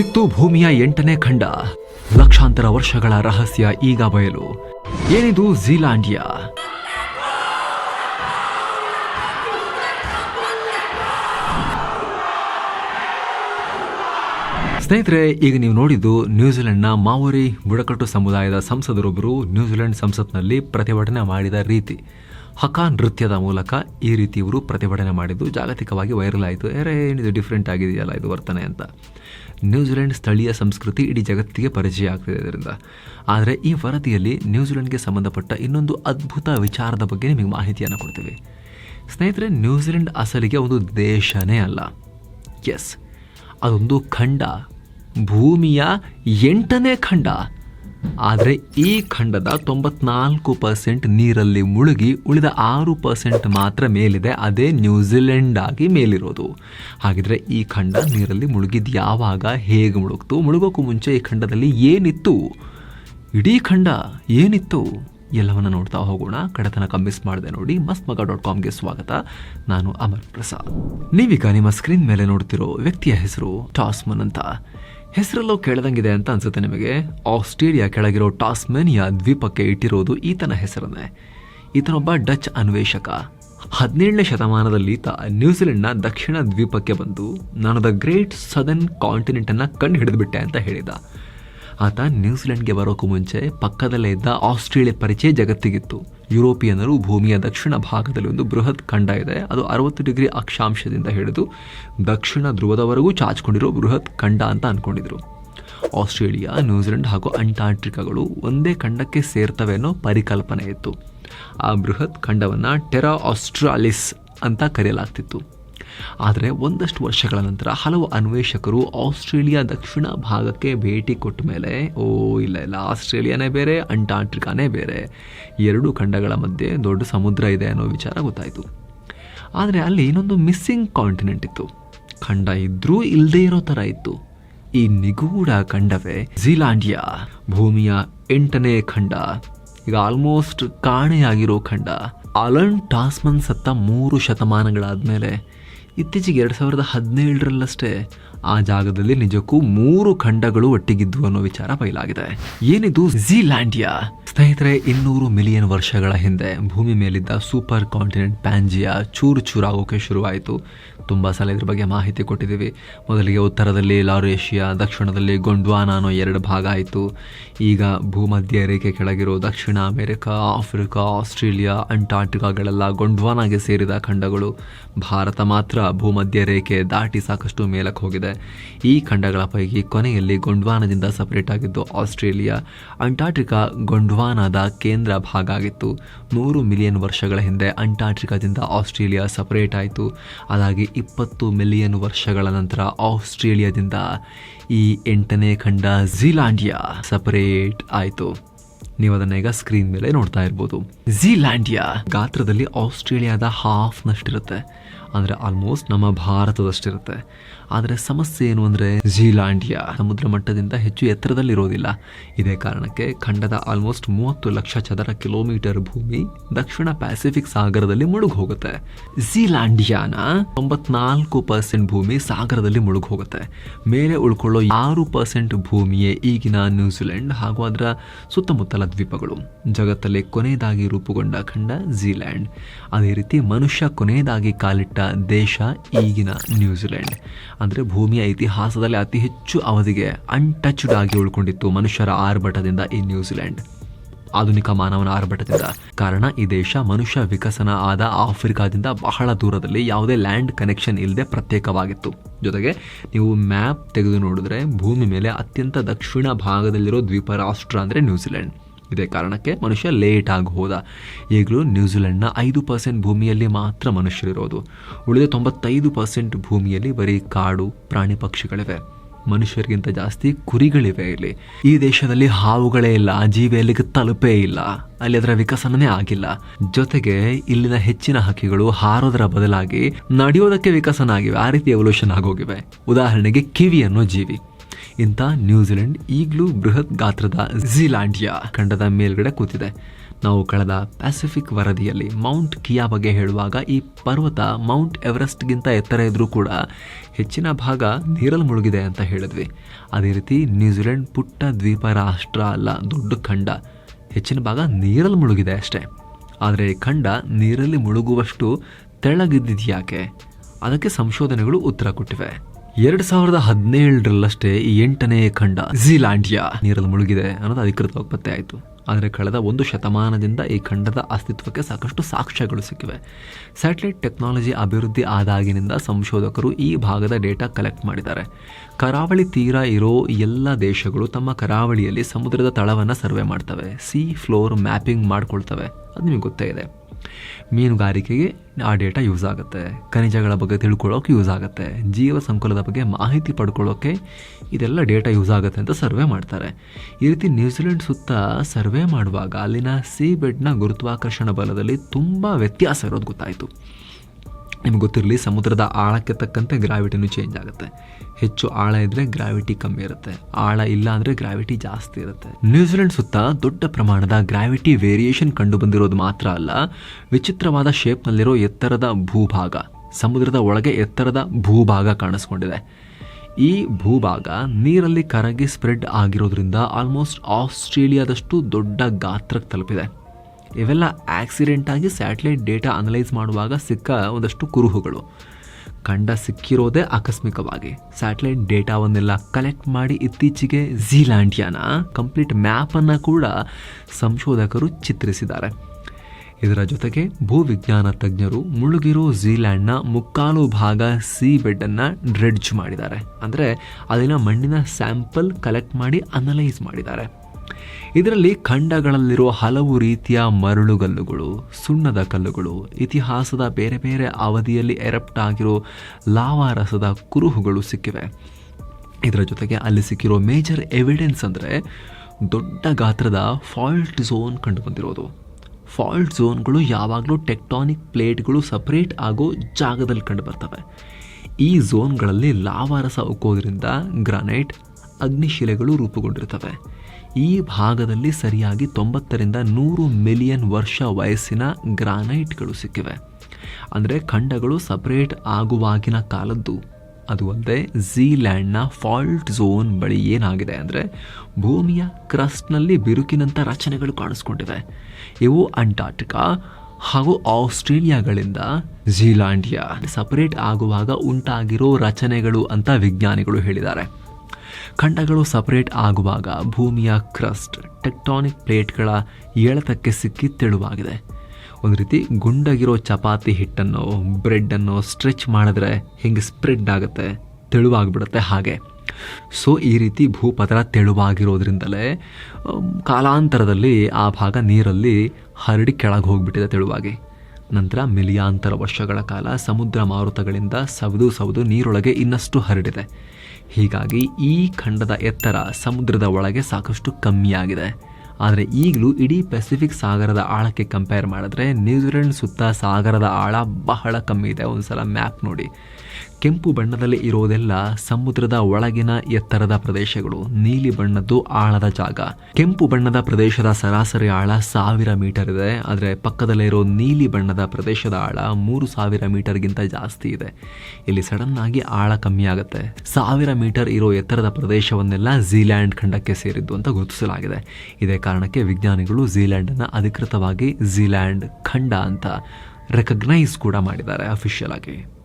ಸಿಕ್ತು ಭೂಮಿಯ ಎಂಟನೇ ಖಂಡ. ಲಕ್ಷಾಂತರ ವರ್ಷಗಳ ರಹಸ್ಯ ಈಗ ಬಯಲು. ಏನಿದು ಝೀಲಾಂಡಿಯಾ? ಸ್ನೇಹಿತರೆ, ಈಗ ನೀವು ನೋಡಿದ್ದು ನ್ಯೂಜಿಲೆಂಡ್ನ ಮಾವೋರಿ ಬುಡಕಟ್ಟು ಸಮುದಾಯದ ಸಂಸದರೊಬ್ಬರು ನ್ಯೂಜಿಲೆಂಡ್ ಸಂಸತ್ನಲ್ಲಿ ಪ್ರತಿಭಟನೆ ಮಾಡಿದ ರೀತಿ. ಹಕಾ ನೃತ್ಯದ ಮೂಲಕ ಈ ರೀತಿ ಇವರು ಪ್ರತಿಭಟನೆ ಮಾಡಿದ್ದು ಜಾಗತಿಕವಾಗಿ ವೈರಲ್ ಆಯಿತು. ಏರೇ ಏನಿದು ಡಿಫ್ರೆಂಟ್ ಆಗಿದೆಯಲ್ಲ, ಇದು ವರ್ತನೆ ಅಂತ. ನ್ಯೂಜಿಲೆಂಡ್ ಸ್ಥಳೀಯ ಸಂಸ್ಕೃತಿ ಇಡೀ ಜಗತ್ತಿಗೆ ಪರಿಚಯ ಆಗ್ತಿದೆ ಇದರಿಂದ. ಆದರೆ ಈ ವರದಿಯಲ್ಲಿ ನ್ಯೂಜಿಲೆಂಡ್ಗೆ ಸಂಬಂಧಪಟ್ಟ ಇನ್ನೊಂದು ಅದ್ಭುತ ವಿಚಾರದ ಬಗ್ಗೆ ನಿಮಗೆ ಮಾಹಿತಿಯನ್ನು ಕೊಡ್ತೀವಿ. ಸ್ನೇಹಿತರೆ ನ್ಯೂಜಿಲೆಂಡ್ ಅಸಲಿಗೆ ಒಂದು ದೇಶನೇ ಅಲ್ಲ. ಎಸ್ ಅದೊಂದು ಖಂಡ. ಭೂಮಿಯ ಎಂಟನೇ ಖಂಡ. ಆದರೆ ಈ ಖಂಡದ ತೊಂಬತ್ನಾಲ್ಕು ಪರ್ಸೆಂಟ್ ನೀರಲ್ಲಿ ಮುಳುಗಿ ಉಳಿದ ಆರು ಪರ್ಸೆಂಟ್ ಮಾತ್ರ ಮೇಲಿದೆ, ಅದೇ ನ್ಯೂಜಿಲೆಂಡ್ ಆಗಿ ಮೇಲಿರೋದು. ಹಾಗಿದ್ರೆ ಈ ಖಂಡ ನೀರಲ್ಲಿ ಮುಳುಗಿದ್ ಯಾವಾಗ, ಹೇಗೆ ಮುಳುಗ್ತು ಮುಳುಗೋಕ್ಕೂ ಮುಂಚೆ ಈ ಖಂಡದಲ್ಲಿ ಏನಿತ್ತು? ಇಡೀ ಖಂಡ ಏನಿತ್ತು? ಎಲ್ಲವನ್ನ ನೋಡ್ತಾ ಹೋಗೋಣ. ಕಡೆತನಕ ಮಿಸ್ ಮಾಡಿದೆ ನೋಡಿ. ಮಸ್ತ್ ಮಗ ಡಾಟ್ ಕಾಮ್ಗೆ ಸ್ವಾಗತ. ನಾನು ಅಮರ್ ಪ್ರಸಾದ್. ನೀವೀಗ ನಿಮ್ಮ ಸ್ಕ್ರೀನ್ ಮೇಲೆ ನೋಡ್ತಿರೋ ವ್ಯಕ್ತಿಯ ಹೆಸರು ಟಾಸ್ಮನ್ ಅಂತ. ಹೆಸರಲ್ಲೋ ಕೇಳದಂಗಿದೆ ಅಂತ ಅನ್ಸುತ್ತೆ ನಿಮಗೆ? ಆಸ್ಟ್ರೇಲಿಯಾ ಕೆಳಗಿರೋ ಟಾಸ್ಮೆನಿಯಾ ದ್ವೀಪಕ್ಕೆ ಇಟ್ಟಿರೋದು ಈತನ ಹೆಸರನ್ನೇ. ಈತನೊಬ್ಬ ಡಚ್ ಅನ್ವೇಷಕ. ಹದಿನೇಳನೇ ಶತಮಾನದಲ್ಲಿ ಈತ ನ್ಯೂಜಿಲೆಂಡ್ನ ದಕ್ಷಿಣ ದ್ವೀಪಕ್ಕೆ ಬಂದು, ನಾನು ದ ಗ್ರೇಟ್ ಸದರ್ನ್ ಕಾಂಟಿನೆಂಟನ್ನು ಕಂಡು ಹಿಡಿದುಬಿಟ್ಟೆ ಅಂತ ಹೇಳಿದ. ಆತ ನ್ಯೂಜಿಲೆಂಡ್ಗೆ ಬರೋಕ್ಕೂ ಮುಂಚೆ ಪಕ್ಕದಲ್ಲೇ ಇದ್ದ ಆಸ್ಟ್ರೇಲಿಯಾ ಪರಿಚಯ ಜಗತ್ತಿಗಿತ್ತು. ಯುರೋಪಿಯನ್ನರು ಭೂಮಿಯ ದಕ್ಷಿಣ ಭಾಗದಲ್ಲಿ ಒಂದು ಬೃಹತ್ ಖಂಡ ಇದೆ. ಅದು ಅರವತ್ತು ಡಿಗ್ರಿ ಅಕ್ಷಾಂಶದಿಂದ ಹಿಡಿದು ದಕ್ಷಿಣ ಧ್ರುವದವರೆಗೂ ಚಾಚಿಕೊಂಡಿರೋ ಬೃಹತ್ ಖಂಡ ಅಂತ ಅನ್ಕೊಂಡಿದ್ರು. ಆಸ್ಟ್ರೇಲಿಯಾ, ನ್ಯೂಜಿಲೆಂಡ್ ಹಾಗೂ ಅಂಟಾರ್ಟಿಕಾಗಳು ಒಂದೇ ಖಂಡಕ್ಕೆ ಸೇರ್ತವೆ ಅನ್ನೋ ಪರಿಕಲ್ಪನೆ ಇತ್ತು. ಆ ಬೃಹತ್ ಖಂಡವನ್ನು ಟೆರಾ ಆಸ್ಟ್ರಾಲಿಸ್ ಅಂತ ಕರೆಯಲಾಗ್ತಿತ್ತು. ಆದರೆ ಒಂದಷ್ಟು ವರ್ಷಗಳ ನಂತರ ಹಲವು ಅನ್ವೇಷಕರು ಆಸ್ಟ್ರೇಲಿಯಾ ದಕ್ಷಿಣ ಭಾಗಕ್ಕೆ ಭೇಟಿ ಕೊಟ್ಟ ಮೇಲೆ, ಓ, ಇಲ್ಲ ಇಲ್ಲ, ಆಸ್ಟ್ರೇಲಿಯಾನೇ ಬೇರೆ ಅಂಟಾರ್ಟಿಕಾನೇ ಬೇರೆ, ಎರಡು ಖಂಡಗಳ ಮಧ್ಯೆ ದೊಡ್ಡ ಸಮುದ್ರ ಇದೆ ಅನ್ನೋ ವಿಚಾರ ಗೊತ್ತಾಯಿತು. ಆದರೆ ಅಲ್ಲಿ ಇನ್ನೊಂದು ಮಿಸ್ಸಿಂಗ್ ಕಾಂಟಿನೆಂಟ್ ಇತ್ತು. ಖಂಡ ಇದ್ರೂ ಇಲ್ಲದೇ ಇರೋ ಥರ ಇತ್ತು. ಈ ನಿಗೂಢ ಖಂಡವೇ ಝೀಲಾಂಡಿಯಾ ಭೂಮಿಯ ಎಂಟನೇ ಖಂಡ. ಈಗ ಆಲ್ಮೋಸ್ಟ್ ಕಾಣೆಯಾಗಿರೋ ಖಂಡ. ಅಲನ್ ಟಾಸ್ಮನ್ ಸತ್ತ ಮೂರು ಶತಮಾನಗಳಾದಮೇಲೆ ಇತ್ತೀಚೆಗೆ ಎರಡು ಸಾವಿರದ ಹದಿನೇಳರಲ್ಲಷ್ಟೇ ಆ ಜಾಗದಲ್ಲಿ ನಿಜಕ್ಕೂ ಮೂರು ಖಂಡಗಳು ಒಟ್ಟಿಗಿದ್ದು ಅನ್ನೋ ವಿಚಾರ ಬಯಲಾಗಿದೆ. ಏನಿದು ಝೀಲ್ಯಾಂಡಿಯಾ? ಸ್ನೇಹಿತರೆ, ಇನ್ನೂರು ಮಿಲಿಯನ್ ವರ್ಷಗಳ ಹಿಂದೆ ಭೂಮಿ ಮೇಲಿದ್ದ ಸೂಪರ್ ಕಾಂಟಿನೆಂಟ್ ಪ್ಯಾಂಜಿಯಾ ಚೂರು ಚೂರಾಗೋಕೆ ಶುರುವಾಯಿತು. ತುಂಬ ಸಲ ಇದ್ರ ಬಗ್ಗೆ ಮಾಹಿತಿ ಕೊಟ್ಟಿದ್ದೀವಿ. ಮೊದಲಿಗೆ ಉತ್ತರದಲ್ಲಿ ಲಾರೇಷಿಯಾ ದಕ್ಷಿಣದಲ್ಲಿ ಗೊಂಡ್ವಾನ ಅನ್ನೋ ಎರಡು ಭಾಗ ಆಯಿತು. ಈಗ ಭೂಮಧ್ಯ ರೇಖೆ ಕೆಳಗಿರೋ ದಕ್ಷಿಣ ಅಮೆರಿಕಾ, ಆಫ್ರಿಕಾ, ಆಸ್ಟ್ರೇಲಿಯಾ ಅಂಟಾರ್ಟಿಕಾಗಳೆಲ್ಲ ಗೊಂಡ್ವಾನಾಗೆ ಸೇರಿದ ಖಂಡಗಳು. ಭಾರತ ಮಾತ್ರ ಭೂಮಧ್ಯ ರೇಖೆ ದಾಟಿ ಸಾಕಷ್ಟು ಮೇಲಕ್ಕೆ ಹೋಗಿದೆ ಈ ಖಂಡಗಳ ಪೈಕಿ ಕೊನೆಯಲ್ಲಿ ಗೊಂಡ್ವಾನದಿಂದ ಸಪರೇಟ್ ಆಗಿದ್ದು ಆಸ್ಟ್ರೇಲಿಯಾ. ಅಂಟಾರ್ಟಿಕಾ ಗೊಂಡ್ವಾನದ ಕೇಂದ್ರ ಭಾಗ ಆಗಿತ್ತು. ನೂರು ಮಿಲಿಯನ್ ವರ್ಷಗಳ ಹಿಂದೆ ಅಂಟಾರ್ಟಿಕಾದಿಂದ ಆಸ್ಟ್ರೇಲಿಯಾ ಸಪರೇಟ್ ಆಯಿತು. ಅದಾಗಿ ಇಪ್ಪತ್ತು ಮಿಲಿಯನ್ ವರ್ಷಗಳ ನಂತರ ಆಸ್ಟ್ರೇಲಿಯಾದಿಂದ ಈ ಎಂಟನೇ ಖಂಡ ಝೀಲಾಂಡಿಯಾ ಸಪರೇಟ್ ಆಯಿತು. ನೀವು ಅದನ್ನ ಈಗ ಸ್ಕ್ರೀನ್ ಮೇಲೆ ನೋಡ್ತಾ ಇರ್ಬೋದು. ಝೀಲ್ಯಾಂಡಿಯಾ ಗಾತ್ರದಲ್ಲಿ ಆಸ್ಟ್ರೇಲಿಯಾದ ಹಾಫ್ನಷ್ಟಿರುತ್ತೆ ಅಂದರೆ ಆಲ್ಮೋಸ್ಟ್ ನಮ್ಮ ಭಾರತದಷ್ಟಿರುತ್ತೆ. ಆದರೆ ಸಮಸ್ಯೆ ಏನು ಅಂದರೆ ಝೀಲಾಂಡಿಯಾ ಸಮುದ್ರ ಮಟ್ಟದಿಂದ ಹೆಚ್ಚು ಎತ್ತರದಲ್ಲಿರೋದಿಲ್ಲ. ಇದೇ ಕಾರಣಕ್ಕೆ ಖಂಡದ ಆಲ್ಮೋಸ್ಟ್ ಮೂವತ್ತು ಲಕ್ಷ ಚದರ ಕಿಲೋಮೀಟರ್ ಭೂಮಿ ದಕ್ಷಿಣ ಪ್ಯಾಸಿಫಿಕ್ ಸಾಗರದಲ್ಲಿ ಮುಳುಗೋಗುತ್ತೆ ಝೀಲಾಂಡಿಯಾನ ತೊಂಬತ್ನಾಲ್ಕು ಪರ್ಸೆಂಟ್ ಭೂಮಿ ಸಾಗರದಲ್ಲಿ ಮುಳುಗೋಗುತ್ತೆ ಮೇಲೆ ಉಳ್ಕೊಳ್ಳೋ ಆರು ಪರ್ಸೆಂಟ್ ಭೂಮಿಯೇ ಈಗಿನ ನ್ಯೂಜಿಲೆಂಡ್ ಹಾಗೂ ಅದರ ಸುತ್ತಮುತ್ತಲ ದ್ವೀಪಗಳು. ಜಗತ್ತಲ್ಲಿ ಕೊನೆಯದಾಗಿ ರೂಪುಗೊಂಡ ಖಂಡ ಝೀಲ್ಯಾಂಡ್ ಅದೇ ರೀತಿ ಮನುಷ್ಯ ಕೊನೆಯದಾಗಿ ಕಾಲಿಟ್ಟ ದೇಶ ಈಗಿನ ನ್ಯೂಜಿಲೆಂಡ್ ಅಂದರೆ ಭೂಮಿಯ ಇತಿಹಾಸದಲ್ಲಿ ಅತಿ ಹೆಚ್ಚು ಅವಧಿಗೆ ಅನ್ಟಚ್ಡ್ ಆಗಿ ಉಳ್ಕೊಂಡಿತ್ತು ಮನುಷ್ಯರ ಆರ್ಭಟದಿಂದ ಈ ನ್ಯೂಜಿಲೆಂಡ್. ಆಧುನಿಕ ಮಾನವನ ಆರ್ಭಟದಿಂದ. ಕಾರಣ, ಈ ದೇಶ ಮನುಷ್ಯ ವಿಕಸನ ಆದ ಆಫ್ರಿಕಾದಿಂದ ಬಹಳ ದೂರದಲ್ಲಿ ಯಾವುದೇ ಲ್ಯಾಂಡ್ ಕನೆಕ್ಷನ್ ಇಲ್ಲದೆ ಪ್ರತ್ಯೇಕವಾಗಿತ್ತು. ಜೊತೆಗೆ, ನೀವು ಮ್ಯಾಪ್ ತೆಗೆದು ನೋಡಿದ್ರೆ ಭೂಮಿ ಮೇಲೆ ಅತ್ಯಂತ ದಕ್ಷಿಣ ಭಾಗದಲ್ಲಿರೋ ದ್ವೀಪ ರಾಷ್ಟ್ರ ಅಂದರೆ ನ್ಯೂಜಿಲೆಂಡ್. ಇದೇ ಕಾರಣಕ್ಕೆ ಮನುಷ್ಯ ಲೇಟ್ ಆಗಿ ಹೋದ. ಈಗಲೂ ನ್ಯೂಜಿಲೆಂಡ್ನ ಐದು ಪರ್ಸೆಂಟ್ ಭೂಮಿಯಲ್ಲಿ ಮಾತ್ರ ಮನುಷ್ಯರಿರೋದು. ಉಳಿದ ತೊಂಬತ್ತೈದು ಪರ್ಸೆಂಟ್ ಭೂಮಿಯಲ್ಲಿ ಬರೀ ಕಾಡು, ಪ್ರಾಣಿ ಪಕ್ಷಿಗಳಿವೆ. ಮನುಷ್ಯರಿಗಿಂತ ಜಾಸ್ತಿ ಕುರಿಗಳಿವೆ ಇಲ್ಲಿ. ಈ ದೇಶದಲ್ಲಿ ಹಾವುಗಳೇ ಇಲ್ಲ ಜೀವಿಯಲ್ಲಿಗೆ ತಲುಪೇ ಇಲ್ಲ. ಅಲ್ಲಿ ಅದರ ವಿಕಸನನೇ ಆಗಿಲ್ಲ. ಜೊತೆಗೆ ಇಲ್ಲಿನ ಹೆಚ್ಚಿನ ಹಕ್ಕಿಗಳು ಹಾರೋದರ ಬದಲಾಗಿ ನಡೆಯೋದಕ್ಕೆ ವಿಕಸನ ಆಗಿವೆ. ಆ ರೀತಿ ಎವಲ್ಯೂಷನ್ ಆಗೋಗಿವೆ. ಉದಾಹರಣೆಗೆ ಕಿವಿ ಅನ್ನೋ ಜೀವಿ. ಇಂಥ ನ್ಯೂಜಿಲೆಂಡ್ ಈಗಲೂ ಬೃಹತ್ ಗಾತ್ರದ ಝಿಲಾಂಡಿಯಾ ಖಂಡದ ಮೇಲ್ಗಡೆ ಕೂತಿದೆ. ನಾವು ಕಳೆದ ಪ್ಯಾಸಿಫಿಕ್ ವರದಿಯಲ್ಲಿ ಮೌಂಟ್ ಕಿಯಾ ಬಗ್ಗೆ ಹೇಳುವಾಗ ಈ ಪರ್ವತ ಮೌಂಟ್ ಎವರೆಸ್ಟ್ಗಿಂತ ಎತ್ತರ ಇದ್ದರೂ ಕೂಡ ಹೆಚ್ಚಿನ ಭಾಗ ನೀರಲ್ಲಿ ಮುಳುಗಿದೆ ಅಂತ ಹೇಳಿದ್ವಿ. ಅದೇ ರೀತಿ ನ್ಯೂಜಿಲೆಂಡ್ ಪುಟ್ಟ ದ್ವೀಪ ರಾಷ್ಟ್ರ ಅಲ್ಲ, ದೊಡ್ಡ ಖಂಡ. ಹೆಚ್ಚಿನ ಭಾಗ ನೀರಲ್ಲಿ ಮುಳುಗಿದೆ ಅಷ್ಟೇ. ಆದರೆ ಈ ಖಂಡ ನೀರಲ್ಲಿ ಮುಳುಗುವಷ್ಟು ತೆಳ್ಳಗಿದ್ದಿದ್ಯಾಕೆ? ಅದಕ್ಕೆ ಸಂಶೋಧನೆಗಳು ಉತ್ತರ ಕೊಟ್ಟಿವೆ. ಎರಡು ಸಾವಿರದ ಹದಿನೇಳರಲ್ಲಷ್ಟೇ ಈ ಎಂಟನೇ ಖಂಡ ಝೀಲ್ಯಾಂಡಿಯಾ ನೀರಲ್ಲಿ ಮುಳುಗಿದೆ ಅನ್ನೋದು ಅಧಿಕೃತವಾಗಿ ಪತ್ತೆ ಆಯಿತು. ಆದರೆ ಕಳೆದ ಒಂದು ಶತಮಾನದಿಂದ ಈ ಖಂಡದ ಅಸ್ತಿತ್ವಕ್ಕೆ ಸಾಕಷ್ಟು ಸಾಕ್ಷ್ಯಗಳು ಸಿಕ್ಕಿವೆ. ಸ್ಯಾಟಲೈಟ್ ಟೆಕ್ನಾಲಜಿ ಅಭಿವೃದ್ಧಿ ಆದಾಗಿನಿಂದ ಸಂಶೋಧಕರು ಈ ಭಾಗದ ಡೇಟಾ ಕಲೆಕ್ಟ್ ಮಾಡಿದ್ದಾರೆ. ಕರಾವಳಿ ತೀರ ಇರೋ ಎಲ್ಲ ದೇಶಗಳು ತಮ್ಮ ಕರಾವಳಿಯಲ್ಲಿ ಸಮುದ್ರದ ತಳವನ್ನು ಸರ್ವೆ ಮಾಡ್ತವೆ. ಸಿ ಫ್ಲೋರ್ ಮ್ಯಾಪಿಂಗ್ ಮಾಡ್ಕೊಳ್ತವೆ. ಅದು ನಿಮಗೆ ಗೊತ್ತೇ ಇದೆ. ಮೀನುಗಾರಿಕೆಗೆ ಆ ಡೇಟಾ ಯೂಸ್ ಆಗುತ್ತೆ. ಖನಿಜಗಳ ಬಗ್ಗೆ ತಿಳ್ಕೊಳ್ಳೋಕೆ ಯೂಸ್ ಆಗುತ್ತೆ. ಜೀವ ಸಂಕುಲದ ಬಗ್ಗೆ ಮಾಹಿತಿ ಪಡ್ಕೊಳ್ಳೋಕೆ ಇದೆಲ್ಲ ಡೇಟಾ ಯೂಸ್ ಆಗುತ್ತೆ ಅಂತ ಸರ್ವೆ ಮಾಡ್ತಾರೆ. ಈ ರೀತಿ ನ್ಯೂಜಿಲೆಂಡ್ ಸುತ್ತ ಸರ್ವೆ ಮಾಡುವಾಗ ಅಲ್ಲಿನ ಸೀ ಬೆಡ್ನ ಗುರುತ್ವಾಕರ್ಷಣ ಬಲದಲ್ಲಿ ತುಂಬ ವ್ಯತ್ಯಾಸ ಇರೋದು ಗೊತ್ತಾಯಿತು. ನಿಮ್ಗೆ ಗೊತ್ತಿರಲಿ, ಸಮುದ್ರದ ಆಳಕ್ಕೆ ತಕ್ಕಂತೆ ಗ್ರಾವಿಟಿನೂ ಚೇಂಜ್ ಆಗುತ್ತೆ. ಹೆಚ್ಚು ಆಳ ಇದ್ದರೆ ಗ್ರಾವಿಟಿ ಕಮ್ಮಿ ಇರುತ್ತೆ. ಆಳ ಇಲ್ಲ ಅಂದರೆ ಗ್ರಾವಿಟಿ ಜಾಸ್ತಿ ಇರುತ್ತೆ. ನ್ಯೂಜಿಲೆಂಡ್ ಸುತ್ತ ದೊಡ್ಡ ಪ್ರಮಾಣದ ಗ್ರಾವಿಟಿ ವೇರಿಯೇಷನ್ ಕಂಡು ಬಂದಿರೋದು ಮಾತ್ರ ಅಲ್ಲ, ವಿಚಿತ್ರವಾದ ಶೇಪ್ನಲ್ಲಿರೋ ಎತ್ತರದ ಭೂಭಾಗ, ಸಮುದ್ರದ ಒಳಗೆ ಎತ್ತರದ ಭೂಭಾಗ ಕಾಣಿಸ್ಕೊಂಡಿದೆ. ಈ ಭೂಭಾಗ ನೀರಲ್ಲಿ ಕರಗಿ ಸ್ಪ್ರೆಡ್ ಆಗಿರೋದ್ರಿಂದ ಆಲ್ಮೋಸ್ಟ್ ಆಸ್ಟ್ರೇಲಿಯಾದಷ್ಟು ದೊಡ್ಡ ಗಾತ್ರಕ್ಕೆ ತಲುಪಿದೆ. ಇವೆಲ್ಲ ಆಕ್ಸಿಡೆಂಟ್ ಆಗಿ ಸ್ಯಾಟಲೈಟ್ ಡೇಟಾ ಅನಲೈಸ್ ಮಾಡುವಾಗ ಸಿಕ್ಕ ಒಂದಷ್ಟು ಕುರುಹುಗಳು. ಕಂಡ ಸಿಕ್ಕಿರೋದೇ ಆಕಸ್ಮಿಕವಾಗಿ. ಸ್ಯಾಟಲೈಟ್ ಡೇಟಾವನ್ನೆಲ್ಲ ಕಲೆಕ್ಟ್ ಮಾಡಿ ಇತ್ತೀಚೆಗೆ ಝೀಲ್ಯಾಂಡಿಯಾನ ಕಂಪ್ಲೀಟ್ ಮ್ಯಾಪನ್ನು ಕೂಡ ಸಂಶೋಧಕರು ಚಿತ್ರಿಸಿದ್ದಾರೆ. ಇದರ ಜೊತೆಗೆ ಭೂವಿಜ್ಞಾನ ತಜ್ಞರು ಮುಳುಗಿರೋ ಝೀಲ್ಯಾಂಡ್ನ ಮುಕ್ಕಾಲು ಭಾಗ ಸಿ ಬೆಡ್ಡನ್ನು ಡ್ರೆಡ್ಜ್ ಮಾಡಿದ್ದಾರೆ. ಅಂದರೆ ಅಲ್ಲಿನ ಮಣ್ಣಿನ ಸ್ಯಾಂಪಲ್ ಕಲೆಕ್ಟ್ ಮಾಡಿ ಅನಲೈಸ್ ಮಾಡಿದ್ದಾರೆ. ಇದರಲ್ಲಿ ಖಂಡಗಳಲ್ಲಿರುವ ಹಲವು ರೀತಿಯ ಮರಳುಗಲ್ಲುಗಳು ಸುಣ್ಣದ ಕಲ್ಲುಗಳು, ಇತಿಹಾಸದ ಬೇರೆ ಬೇರೆ ಅವಧಿಯಲ್ಲಿ ಎರಪ್ಟ್ ಆಗಿರೋ ಲಾವಾರಸದ ಕುರುಹುಗಳು ಸಿಕ್ಕಿವೆ. ಇದರ ಜೊತೆಗೆ ಅಲ್ಲಿ ಸಿಕ್ಕಿರೋ ಮೇಜರ್ ಎವಿಡೆನ್ಸ್ ಅಂದರೆ ದೊಡ್ಡ ಗಾತ್ರದ ಫಾಲ್ಟ್ ಝೋನ್ ಕಂಡುಬಂದಿರೋದು. ಫಾಲ್ಟ್ ಝೋನ್ಗಳು ಯಾವಾಗಲೂ ಟೆಕ್ಟಾನಿಕ್ ಪ್ಲೇಟ್ಗಳು ಸಪ್ರೇಟ್ ಆಗೋ ಜಾಗದಲ್ಲಿ ಕಂಡುಬರ್ತವೆ ಈ ಝೋನ್ಗಳಲ್ಲಿ ಲಾವಾರಸ ಉಕ್ಕೋದ್ರಿಂದ ಗ್ರಾನೈಟ್ ಅಗ್ನಿಶಿಲೆಗಳು ರೂಪುಗೊಂಡಿರ್ತವೆ. ಈ ಭಾಗದಲ್ಲಿ ಸರಿಯಾಗಿ ತೊಂಬತ್ತರಿಂದ ನೂರು ಮಿಲಿಯನ್ ವರ್ಷ ವಯಸ್ಸಿನ ಗ್ರಾನೈಟ್ಗಳು ಸಿಕ್ಕಿವೆ. ಅಂದರೆ ಖಂಡಗಳು ಸಪ್ರೇಟ್ ಆಗುವಾಗಿನ ಕಾಲದ್ದು. ಅದು ಅಲ್ಲದೆ ಝೀಲ್ಯಾಂಡ್ನ ಫಾಲ್ಟ್ ಝೋನ್ ಬಳಿ ಏನಾಗಿದೆ ಅಂದರೆ ಭೂಮಿಯ ಕ್ರಸ್ಟ್ನಲ್ಲಿ ಬಿರುಕಿನಂಥ ರಚನೆಗಳು ಕಾಣಿಸ್ಕೊಂಡಿವೆ. ಇವು ಅಂಟಾರ್ಟಿಕಾ ಹಾಗೂ ಆಸ್ಟ್ರೇಲಿಯಾಗಳಿಂದ ಝೀಲ್ಯಾಂಡಿಯಾ ಸಪರೇಟ್ ಆಗುವಾಗ ಉಂಟಾಗಿರೋ ರಚನೆಗಳು ಅಂತ ವಿಜ್ಞಾನಿಗಳು ಹೇಳಿದ್ದಾರೆ. ಖಂಡಗಳು ಸಪರೇಟ್ ಆಗುವಾಗ ಭೂಮಿಯ ಕ್ರಸ್ಟ್ ಟೆಕ್ಟಾನಿಕ್ ಪ್ಲೇಟ್ಗಳ ಎಳೆತಕ್ಕೆ ಸಿಕ್ಕಿ ತೆಳುವಾಗಿದೆ. ಒಂದು ರೀತಿ ಗುಂಡಗಿರೋ ಚಪಾತಿ ಹಿಟ್ಟನ್ನು, ಬ್ರೆಡ್ಡನ್ನು ಸ್ಟ್ರೆಚ್ ಮಾಡಿದ್ರೆ ಹೆಂಗೆ ಸ್ಪ್ರೆಡ್ ಆಗುತ್ತೆ, ತೆಳುವಾಗಿಬಿಡುತ್ತೆ ಹಾಗೆ. ಸೊ, ಈ ರೀತಿ ಭೂಪದರ ತೆಳುವಾಗಿರೋದ್ರಿಂದಲೇ ಕಾಲಾಂತರದಲ್ಲಿ ಆ ಭಾಗ ನೀರಲ್ಲಿ ಹರಡಿ ಕೆಳಗೆ ಹೋಗಿಬಿಟ್ಟಿದೆ ತೆಳುವಾಗಿ. ನಂತರ ಮಿಲಿಯಾಂತರ ವರ್ಷಗಳ ಕಾಲ ಸಮುದ್ರ ಮಾರುತಗಳಿಂದ ಸವದು ಸವದು ನೀರೊಳಗೆ ಇನ್ನಷ್ಟು ಹರಡಿದೆ. ಹೀಗಾಗಿ ಈ ಖಂಡದ ಎತ್ತರ ಸಮುದ್ರದ ಒಳಗೆ ಸಾಕಷ್ಟು ಕಮ್ಮಿಯಾಗಿದೆ. ಆದರೆ ಈಗಲೂ ಇಡೀ ಪೆಸಿಫಿಕ್ ಸಾಗರದ ಆಳಕ್ಕೆ ಕಂಪೇರ್ ಮಾಡಿದ್ರೆ ನ್ಯೂಜಿಲೆಂಡ್ ಸುತ್ತ ಸಾಗರದ ಆಳ ಬಹಳ ಕಮ್ಮಿ ಇದೆ. ಒಂದು ಸಲ ಮ್ಯಾಪ್ ನೋಡಿ. ಕೆಂಪು ಬಣ್ಣದಲ್ಲಿ ಇರೋದೆಲ್ಲ ಸಮುದ್ರದ ಒಳಗಿನ ಎತ್ತರದ ಪ್ರದೇಶಗಳು. ನೀಲಿ ಬಣ್ಣದ್ದು ಆಳದ ಜಾಗ. ಕೆಂಪು ಬಣ್ಣದ ಪ್ರದೇಶದ ಸರಾಸರಿ ಆಳ ಸಾವಿರ ಮೀಟರ್ ಇದೆ. ಆದರೆ ಪಕ್ಕದಲ್ಲೇ ಇರೋ ನೀಲಿ ಬಣ್ಣದ ಪ್ರದೇಶದ ಆಳ ಮೂರು ಸಾವಿರ ಮೀಟರ್ಗಿಂತ ಜಾಸ್ತಿ ಇದೆ. ಇಲ್ಲಿ ಸಡನ್ ಆಗಿ ಆಳ ಕಮ್ಮಿ ಆಗುತ್ತೆ. ಸಾವಿರ ಮೀಟರ್ ಇರೋ ಎತ್ತರದ ಪ್ರದೇಶವನ್ನೆಲ್ಲ ಝೀಲ್ಯಾಂಡ್ ಖಂಡಕ್ಕೆ ಸೇರಿದ್ದು ಅಂತ ಗುರುತಿಸಲಾಗಿದೆ. ಇದೇ ಕಾರಣಕ್ಕೆ ವಿಜ್ಞಾನಿಗಳು ಝೀಲ್ಯಾಂಡನ್ನು ಅಧಿಕೃತವಾಗಿ ಝೀಲ್ಯಾಂಡ್ ಖಂಡ ಅಂತ ರೆಕಗ್ನೈಸ್ ಕೂಡ ಮಾಡಿದ್ದಾರೆ ಅಫಿಷಿಯಲ್ ಆಗಿ.